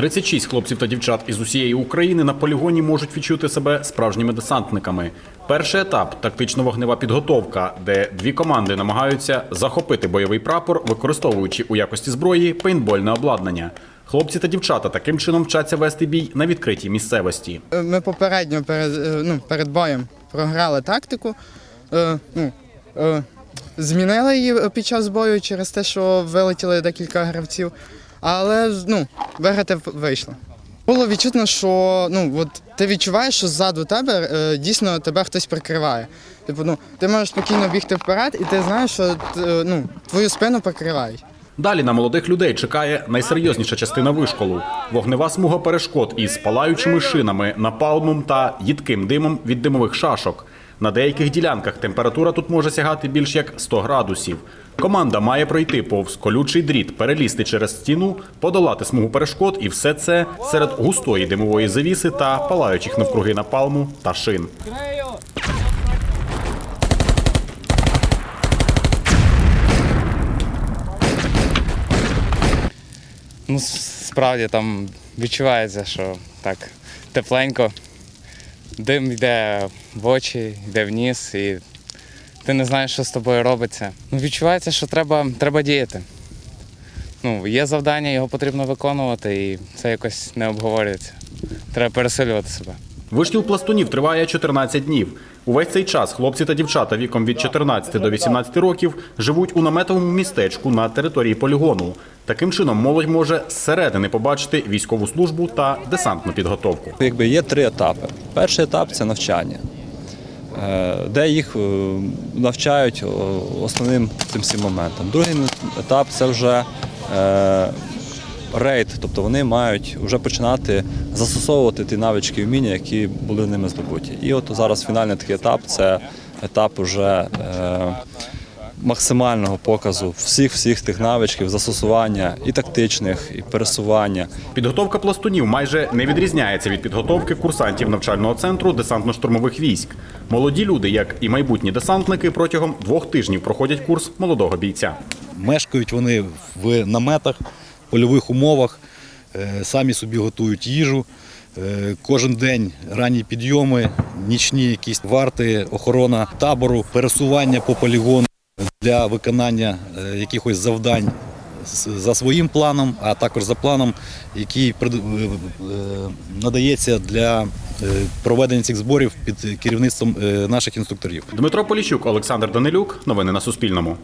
36 хлопців та дівчат із усієї України на полігоні можуть відчути себе справжніми десантниками. Перший етап тактично-вогнева підготовка, де дві команди намагаються захопити бойовий прапор, використовуючи у якості зброї пейнтбольне обладнання. Хлопці та дівчата таким чином вчаться вести бій на відкритій місцевості. Ми попередньо перед, е, ну, перед боєм програли тактику. Е, ну, е, змінили її під час бою через те, що вилетіли декілька гравців. Але ну, виграти вийшло. Було відчутно, що ну, от, ти відчуваєш, що ззаду тебе е, дійсно тебе хтось прикриває. Типу, ну, ти можеш спокійно бігти вперед, і ти знаєш, що е, ну, твою спину прикривають. Далі на молодих людей чекає найсерйозніша частина вишколу вогнева смуга перешкод із палаючими шинами, напалмом та їдким димом від димових шашок. На деяких ділянках температура тут може сягати більш як 100 градусів. Команда має пройти повз колючий дріт, перелізти через стіну, подолати смугу перешкод, і все це серед густої димової завіси та палаючих навкруги напалму та шин. Ну, справді там відчувається, що так тепленько. Дим йде в очі, йде в ніс, і ти не знаєш, що з тобою робиться. Ну, відчувається, що треба, треба діяти. Ну, є завдання, його потрібно виконувати, і це якось не обговорюється. Треба пересилювати себе. Вишкіл пластунів триває 14 днів. Увесь цей час хлопці та дівчата віком від 14 до 18 років живуть у наметовому містечку на території полігону. Таким чином, молодь може зсередини побачити військову службу та десантну підготовку. Якби є три етапи. Перший етап це навчання, е, де їх е, навчають основним цим всім моментам. Другий етап це вже е, рейд, тобто вони мають вже починати застосовувати ті навички і вміння, які були ними здобуті. І от зараз фінальний такий етап це етап уже. Е, Максимального показу всіх всіх тих навичків, застосування і тактичних, і пересування, Підготовка пластунів майже не відрізняється від підготовки курсантів навчального центру десантно-штурмових військ. Молоді люди, як і майбутні десантники, протягом двох тижнів проходять курс молодого бійця. Мешкають вони в наметах, польових умовах, е, самі собі готують їжу. Е, Кожен день ранні підйоми, нічні якісь варти, охорона табору, пересування по полігону для виконання е, якихось завдань за своїм планом, а також за планом, який надається для проведення цих зборів під керівництвом наших інструкторів. Дмитро Поліщук, Олександр Данилюк. Новини на Суспільному.